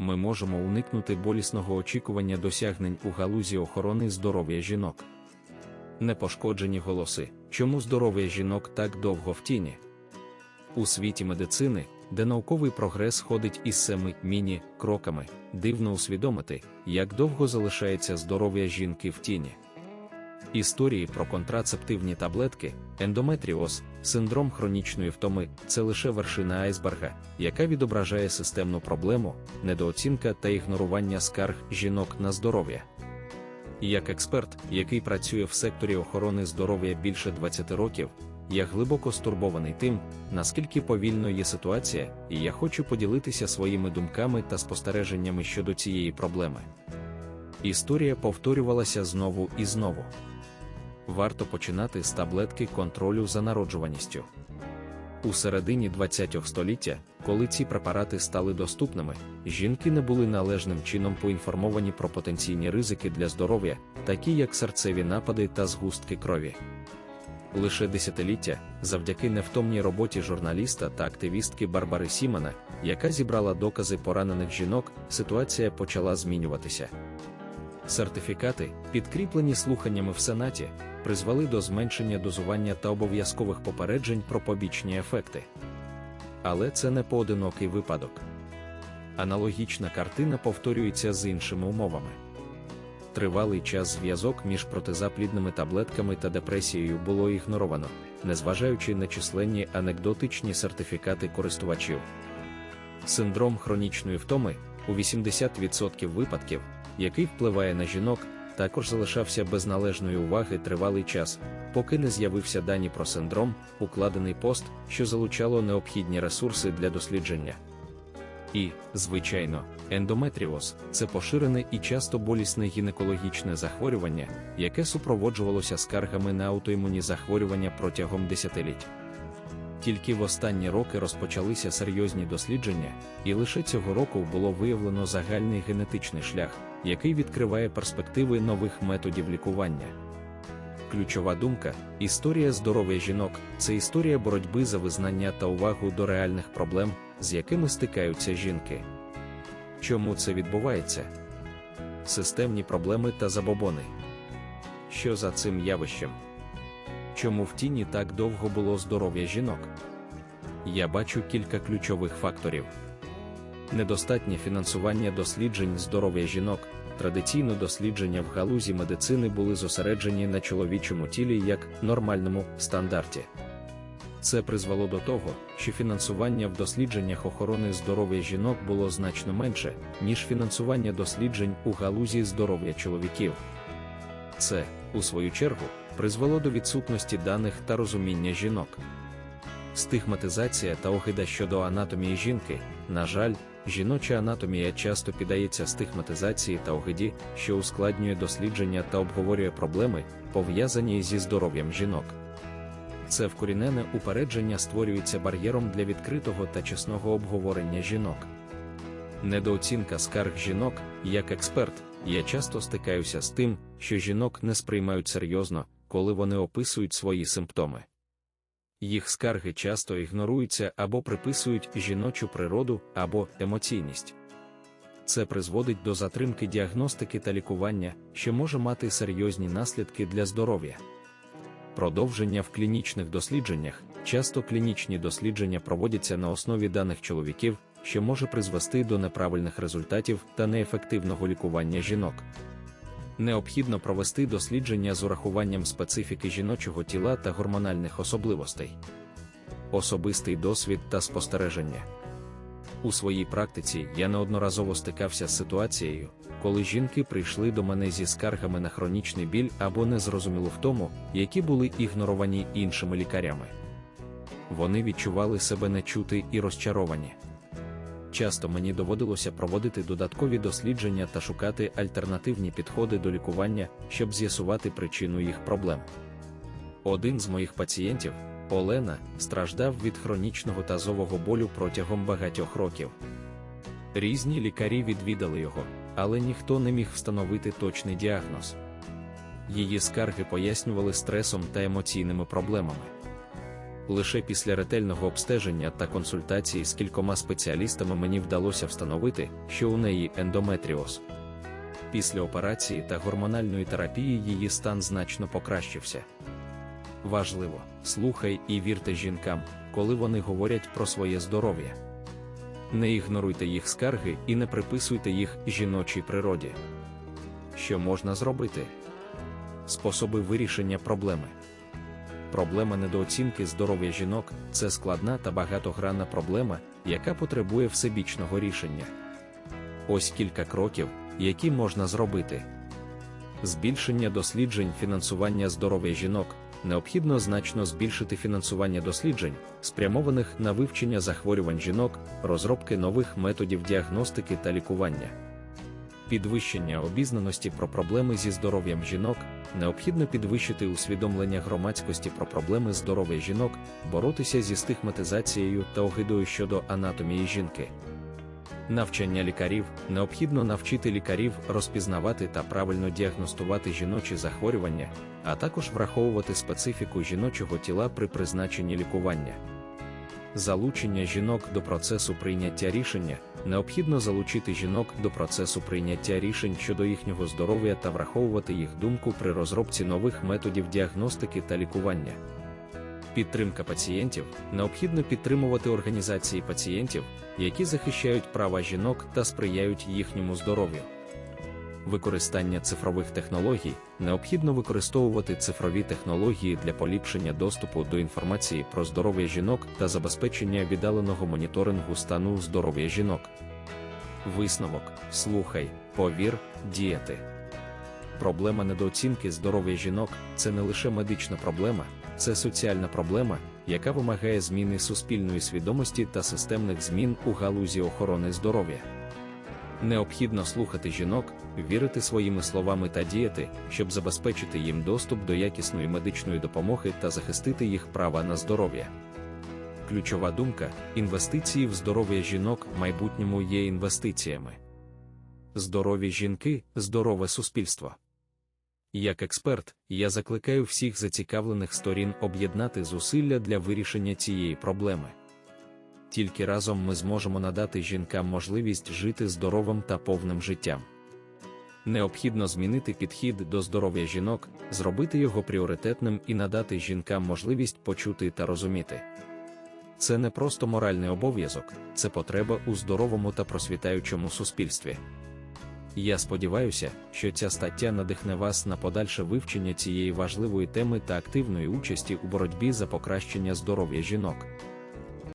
ми можемо уникнути болісного очікування досягнень у галузі охорони здоров'я жінок. Непошкоджені голоси, чому здоров'я жінок так довго в тіні? У світі медицини, де науковий прогрес ходить із семи міні кроками, дивно усвідомити, як довго залишається здоров'я жінки в тіні. Історії про контрацептивні таблетки, ендометріоз, синдром хронічної втоми це лише вершина айсберга, яка відображає системну проблему, недооцінка та ігнорування скарг жінок на здоров'я. Як експерт, який працює в секторі охорони здоров'я більше 20 років, я глибоко стурбований тим, наскільки повільно є ситуація, і я хочу поділитися своїми думками та спостереженнями щодо цієї проблеми. Історія повторювалася знову і знову. Варто починати з таблетки контролю за народжуваністю. У середині ХХ століття, коли ці препарати стали доступними, жінки не були належним чином поінформовані про потенційні ризики для здоров'я, такі як серцеві напади та згустки крові. Лише десятиліття, завдяки невтомній роботі журналіста та активістки Барбари Сімена, яка зібрала докази поранених жінок, ситуація почала змінюватися. Сертифікати, підкріплені слуханнями в Сенаті, призвели до зменшення дозування та обов'язкових попереджень про побічні ефекти. Але це не поодинокий випадок. Аналогічна картина повторюється з іншими умовами. Тривалий час зв'язок між протизаплідними таблетками та депресією було ігноровано, незважаючи на численні анекдотичні сертифікати користувачів. Синдром хронічної втоми у 80% випадків, який впливає на жінок, також залишався без належної уваги тривалий час, поки не з'явився дані про синдром, укладений пост, що залучало необхідні ресурси для дослідження. І, звичайно, ендометріоз це поширене і часто болісне гінекологічне захворювання, яке супроводжувалося скаргами на аутоімунні захворювання протягом десятиліть. Тільки в останні роки розпочалися серйозні дослідження, і лише цього року було виявлено загальний генетичний шлях, який відкриває перспективи нових методів лікування. Ключова думка історія здоров'я жінок це історія боротьби за визнання та увагу до реальних проблем, з якими стикаються жінки. Чому це відбувається? Системні проблеми та забобони. Що за цим явищем? Чому в тіні так довго було здоров'я жінок? Я бачу кілька ключових факторів: недостатнє фінансування досліджень здоров'я жінок. Традиційно дослідження в галузі медицини були зосереджені на чоловічому тілі як нормальному стандарті. Це призвело до того, що фінансування в дослідженнях охорони здоров'я жінок було значно менше, ніж фінансування досліджень у галузі здоров'я чоловіків. Це, у свою чергу, призвело до відсутності даних та розуміння жінок. Стигматизація та огида щодо анатомії жінки, на жаль, жіноча анатомія часто піддається стигматизації та огиді, що ускладнює дослідження та обговорює проблеми, пов'язані зі здоров'ям жінок. Це вкорінене упередження створюється бар'єром для відкритого та чесного обговорення жінок. Недооцінка скарг жінок, як експерт, я часто стикаюся з тим, що жінок не сприймають серйозно, коли вони описують свої симптоми. Їх скарги часто ігноруються або приписують жіночу природу або емоційність. Це призводить до затримки діагностики та лікування, що може мати серйозні наслідки для здоров'я. Продовження в клінічних дослідженнях часто клінічні дослідження проводяться на основі даних чоловіків, що може призвести до неправильних результатів та неефективного лікування жінок. Необхідно провести дослідження з урахуванням специфіки жіночого тіла та гормональних особливостей, особистий досвід та спостереження. У своїй практиці я неодноразово стикався з ситуацією, коли жінки прийшли до мене зі скаргами на хронічний біль або незрозумілу в тому, які були ігноровані іншими лікарями. Вони відчували себе нечути і розчаровані. Часто мені доводилося проводити додаткові дослідження та шукати альтернативні підходи до лікування, щоб з'ясувати причину їх проблем. Один з моїх пацієнтів, Олена, страждав від хронічного тазового болю протягом багатьох років. Різні лікарі відвідали його, але ніхто не міг встановити точний діагноз. Її скарги пояснювали стресом та емоційними проблемами. Лише після ретельного обстеження та консультації з кількома спеціалістами мені вдалося встановити, що у неї ендометріоз. Після операції та гормональної терапії її стан значно покращився. Важливо, слухай і вірте жінкам, коли вони говорять про своє здоров'я. Не ігноруйте їх скарги і не приписуйте їх жіночій природі. Що можна зробити? Способи вирішення проблеми. Проблема недооцінки здоров'я жінок це складна та багатогранна проблема, яка потребує всебічного рішення. Ось кілька кроків, які можна зробити. Збільшення досліджень фінансування здоров'я жінок. Необхідно значно збільшити фінансування досліджень, спрямованих на вивчення захворювань жінок, розробки нових методів діагностики та лікування. Підвищення обізнаності про проблеми зі здоров'ям жінок необхідно підвищити усвідомлення громадськості про проблеми здоров'я жінок, боротися зі стигматизацією та огидою щодо анатомії жінки. Навчання лікарів необхідно навчити лікарів розпізнавати та правильно діагностувати жіночі захворювання, а також враховувати специфіку жіночого тіла при призначенні лікування. Залучення жінок до процесу прийняття рішення необхідно залучити жінок до процесу прийняття рішень щодо їхнього здоров'я та враховувати їх думку при розробці нових методів діагностики та лікування. Підтримка пацієнтів необхідно підтримувати організації пацієнтів, які захищають права жінок та сприяють їхньому здоров'ю. Використання цифрових технологій необхідно використовувати цифрові технології для поліпшення доступу до інформації про здоров'я жінок та забезпечення віддаленого моніторингу стану здоров'я жінок. Висновок, слухай, повір, діяти. Проблема недооцінки здоров'я жінок це не лише медична проблема, це соціальна проблема, яка вимагає зміни суспільної свідомості та системних змін у галузі охорони здоров'я. Необхідно слухати жінок, вірити своїми словами та діяти, щоб забезпечити їм доступ до якісної медичної допомоги та захистити їх права на здоров'я. Ключова думка: інвестиції в здоров'я жінок в майбутньому є інвестиціями. Здорові жінки, здорове суспільство. Як експерт, я закликаю всіх зацікавлених сторін об'єднати зусилля для вирішення цієї проблеми. Тільки разом ми зможемо надати жінкам можливість жити здоровим та повним життям. Необхідно змінити підхід до здоров'я жінок, зробити його пріоритетним і надати жінкам можливість почути та розуміти. Це не просто моральний обов'язок, це потреба у здоровому та просвітаючому суспільстві. Я сподіваюся, що ця стаття надихне вас на подальше вивчення цієї важливої теми та активної участі у боротьбі за покращення здоров'я жінок.